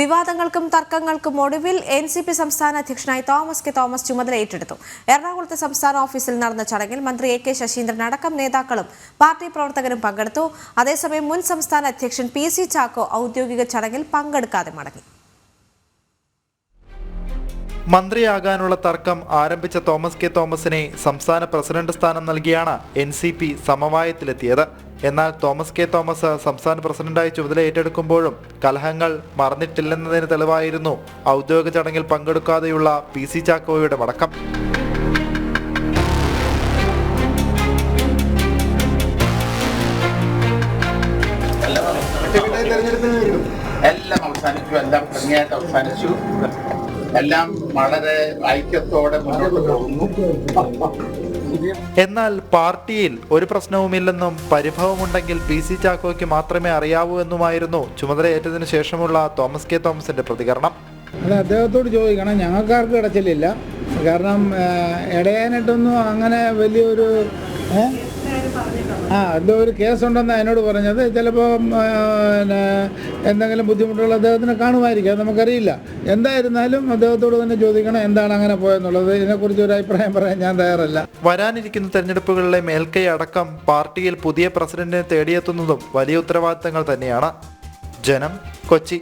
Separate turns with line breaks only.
വിവാദങ്ങൾക്കും തർക്കങ്ങൾക്കും ഒടുവിൽ N C P സംസ്ഥാന അധ്യക്ഷനായി തോമസ് കെ തോമസ് ചുമതല ഏറ്റെടുത്തു. എറണാകുളത്തെ സംസ്ഥാന ഓഫീസിൽ നടന്ന ചടങ്ങിൽ മന്ത്രി എ കെ ശശീന്ദ്രൻ അടക്കം നേതാക്കളും പാർട്ടി പ്രവർത്തകരും പങ്കെടുത്തു. അതേസമയം മുൻ സംസ്ഥാന അധ്യക്ഷൻ പി സി ചാക്കോ ഔദ്യോഗിക ചടങ്ങിൽ പങ്കെടുക്കാതെ മടങ്ങി.
മന്ത്രിയാകാനുള്ള തർക്കം ആരംഭിച്ച തോമസ് കെ തോമസിനെ സംസ്ഥാന പ്രസിഡന്റ് സ്ഥാനം നൽകിയാണ് എൻ സി പി സമവായത്തിലെത്തിയത്. എന്നാൽ തോമസ് കെ തോമസ് സംസ്ഥാന പ്രസിഡന്റായി ചുമതല ഏറ്റെടുക്കുമ്പോഴും കലഹങ്ങൾ മറന്നിട്ടില്ലെന്നതിന് തെളിവായിരുന്നു ഔദ്യോഗിക ചടങ്ങിൽ പങ്കെടുക്കാതെയുള്ള പി സി ചാക്കോയുടെ മടക്കം.
എല്ലാം അവസാനിച്ചു എല്ലാം ഭംഗിയായിട്ട് അവസാനിച്ചു. എല്ലാം വളരെ ഐക്യത്തോടെ മുന്നോട്ട് പോകുന്നു.
എന്നാൽ പാർട്ടിയിൽ ഒരു പ്രശ്നവുമില്ലെന്നും പരിഭവമുണ്ടെങ്കിൽ പി സി ചാക്കോയ്ക്ക് മാത്രമേ അറിയാവൂ എന്നുമായിരുന്നു ചുമതലയേറ്റതിനു ശേഷമുള്ള തോമസ് കെ തോമസിന്റെ പ്രതികരണം
അത് അദ്ദേഹത്തോട് ചോദിക്കണം ഞങ്ങൾക്കാർക്കും ഇടച്ചിലില്ല കാരണം ഇടയാനായിട്ടൊന്നും അങ്ങനെ വലിയൊരു? ആ എന്തോ ഒരു കേസുണ്ടെന്ന് എന്നോട് പറഞ്ഞത്. ചിലപ്പോൾ പിന്നെ എന്തെങ്കിലും ബുദ്ധിമുട്ടുകൾ അദ്ദേഹത്തിന് കാണുമായിരിക്കും. അത് നമുക്കറിയില്ല. എന്തായിരുന്നാലും അദ്ദേഹത്തോട് തന്നെ ചോദിക്കണം എന്താണ് അങ്ങനെ പോയെന്നുള്ളത്. ഇതിനെക്കുറിച്ച് ഒരു അഭിപ്രായം പറയാൻ ഞാൻ തയ്യാറല്ല.
വരാനിരിക്കുന്ന തെരഞ്ഞെടുപ്പുകളിലെ മേൽക്കൈ അടക്കം പാർട്ടിയിൽ പുതിയ പ്രസിഡന്റിനെ തേടിയെത്തുന്നതും വലിയ ഉത്തരവാദിത്തങ്ങൾ തന്നെയാണ്. ജനം കൊച്ചി.